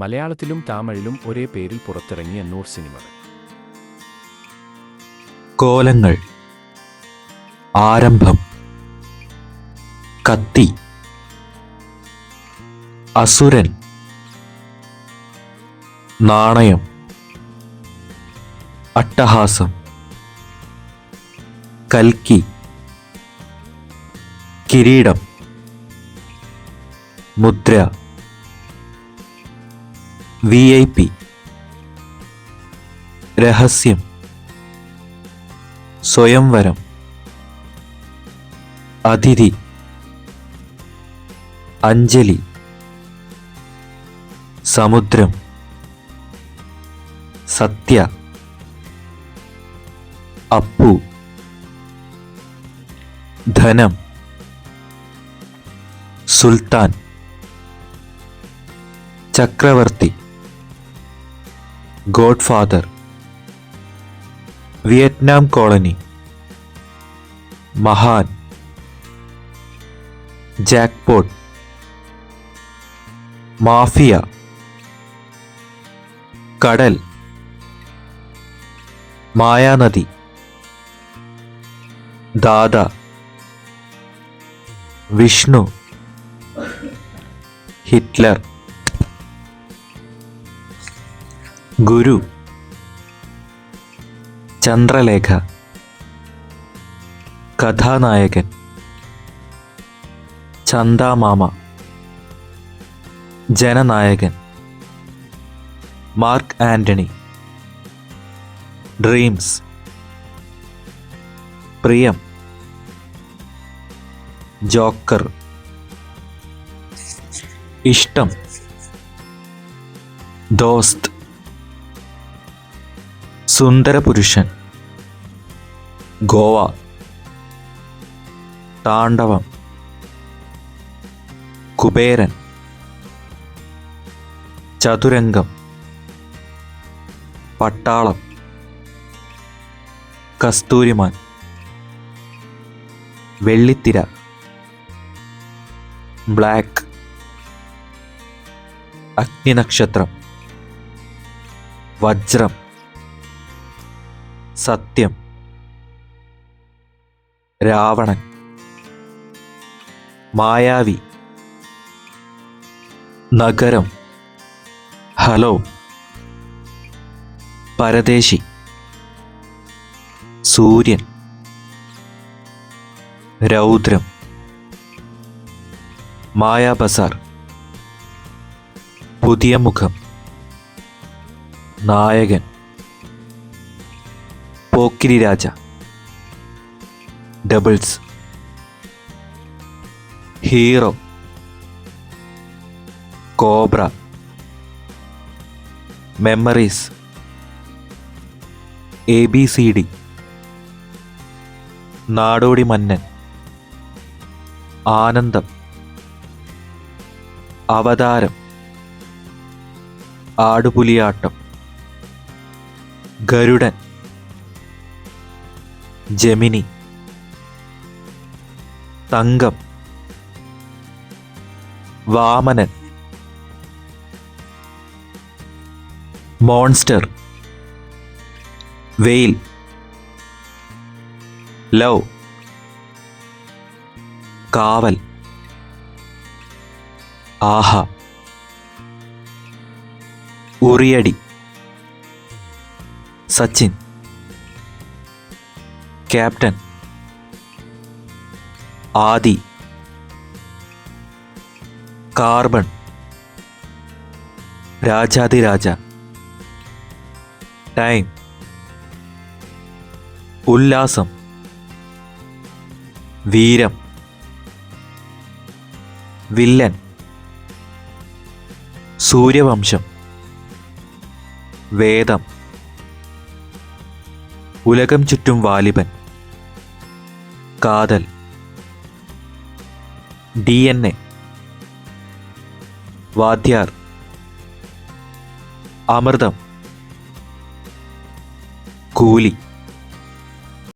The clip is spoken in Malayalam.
മലയാളത്തിലും തമിഴിലും ഒരേ പേരിൽ പുറത്തിറങ്ങിയ നൂർ സിനിമകൾ. കോലങ്ങൾ ആരംഭം കത്തി അസുരൻ നാണയം അട്ടഹാസം കൽക്കി കിരീടം മുദ്ര. വി ഐ പി രഹസ്യം. സ്വയംവരം. അതിഥി. അഞ്ജലി. സമുദ്രം. സത്യ. Appu. Dhanam. Sultan. Chakravarthy. Godfather. Vietnam Colony. Mahaan. Jackpot Mafia. Kadal. Mayanadhi. Dada. Vishnu. Hitler. Guru. Chandralekha. Kathanayakan. Chandamama. Jananayakan. Mark Antony Dreams. Priyam. Joker. Ishtam. Dosth. Sundarapurushan. Goa. Thandavam. Kuberan. Chathurangam. Pattalam. Kasthooriman. Vellithira. Black. Agninakshatram. Vajram. Sathyam. Raavanan. Mayavi. Nagaram. Hello. Paradesi. Sooryan. Roudram. Mayabazar. Puthiya Mukham. Nayakan. Pokkiri Raja. Doubles. Hero. Cobra. Memories. A B C D. Nadodi Mannan. Anandam. Avatharam. Aadupuliyattam. Garudan. Gemini. Thangam. Vamanan. Monster. Veyil. Love Kaaval. Aaha. Uriyadi. Sachin. Captain. Aadhi. Carbon. Rajathiraja Time. Ullasam. Veeram. Villain. Sooryavamsam. Vedham. Ulakam Chuttum Valiban. Kaathal. D N A. Vaadyar. Amrutham. Coolie.